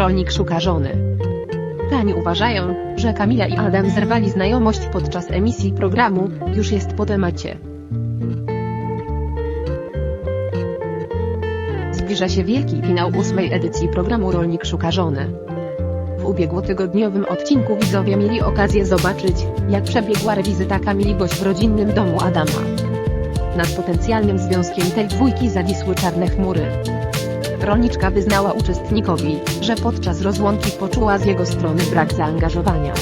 Rolnik szuka żony. Tani uważają, że Kamila i Adam zerwali znajomość podczas emisji programu, już jest po temacie. Zbliża się wielki finał ósmej edycji programu Rolnik szuka żony. W ubiegłotygodniowym odcinku widzowie mieli okazję zobaczyć, jak przebiegła rewizyta Kamili Boś w rodzinnym domu Adama. Nad potencjalnym związkiem tej dwójki zawisły czarne chmury. Rolniczka wyznała uczestnikowi, że podczas rozłąki poczuła z jego strony brak zaangażowania.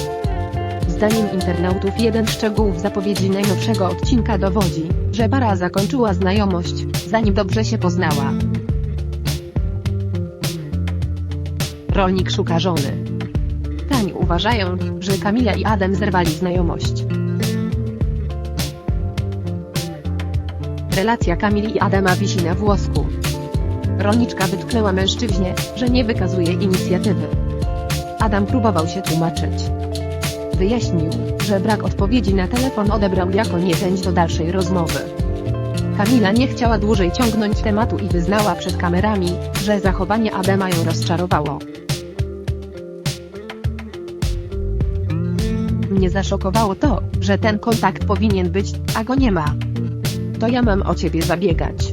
Zdaniem internautów jeden szczegół w zapowiedzi najnowszego odcinka dowodzi, że para zakończyła znajomość, zanim dobrze się poznała. Rolnik szuka żony. Tani uważają, że Kamila i Adam zerwali znajomość. Relacja Kamili i Adama wisi na włosku. Rolniczka wytknęła mężczyźnie, że nie wykazuje inicjatywy. Adam próbował się tłumaczyć. Wyjaśnił, że brak odpowiedzi na telefon odebrał jako niechęć do dalszej rozmowy. Kamila nie chciała dłużej ciągnąć tematu i wyznała przed kamerami, że zachowanie Adama ją rozczarowało. Mnie zaszokowało to, że ten kontakt powinien być, a go nie ma. To ja mam o ciebie zabiegać.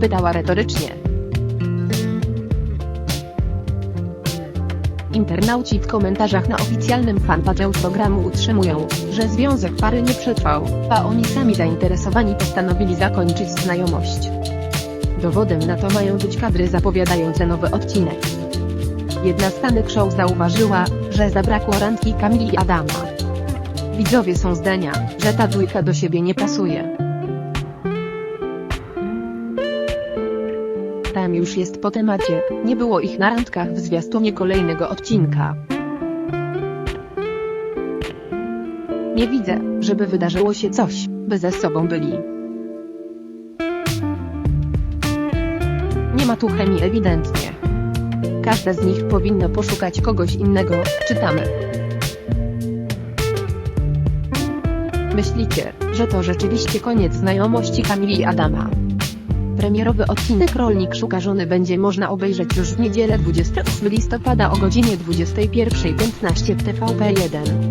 Pytała retorycznie. Internauci w komentarzach na oficjalnym fanpage'u programu utrzymują, że związek pary nie przetrwał, a oni sami zainteresowani postanowili zakończyć znajomość. Dowodem na to mają być kadry zapowiadające nowy odcinek. Jedna z fanek show zauważyła, że zabrakło randki Kamili i Adama. Widzowie są zdania, że ta dwójka do siebie nie pasuje. Tam już jest po temacie, nie było ich na randkach w zwiastunie kolejnego odcinka. Nie widzę, żeby wydarzyło się coś, by ze sobą byli. Nie ma tu chemii ewidentnie. Każda z nich powinna poszukać kogoś innego, czytamy. Myślicie, że to rzeczywiście koniec znajomości Kamili i Adama? Premierowy odcinek Rolnik szuka żony będzie można obejrzeć już w niedzielę 28 listopada o godzinie 21.15 w TVP1.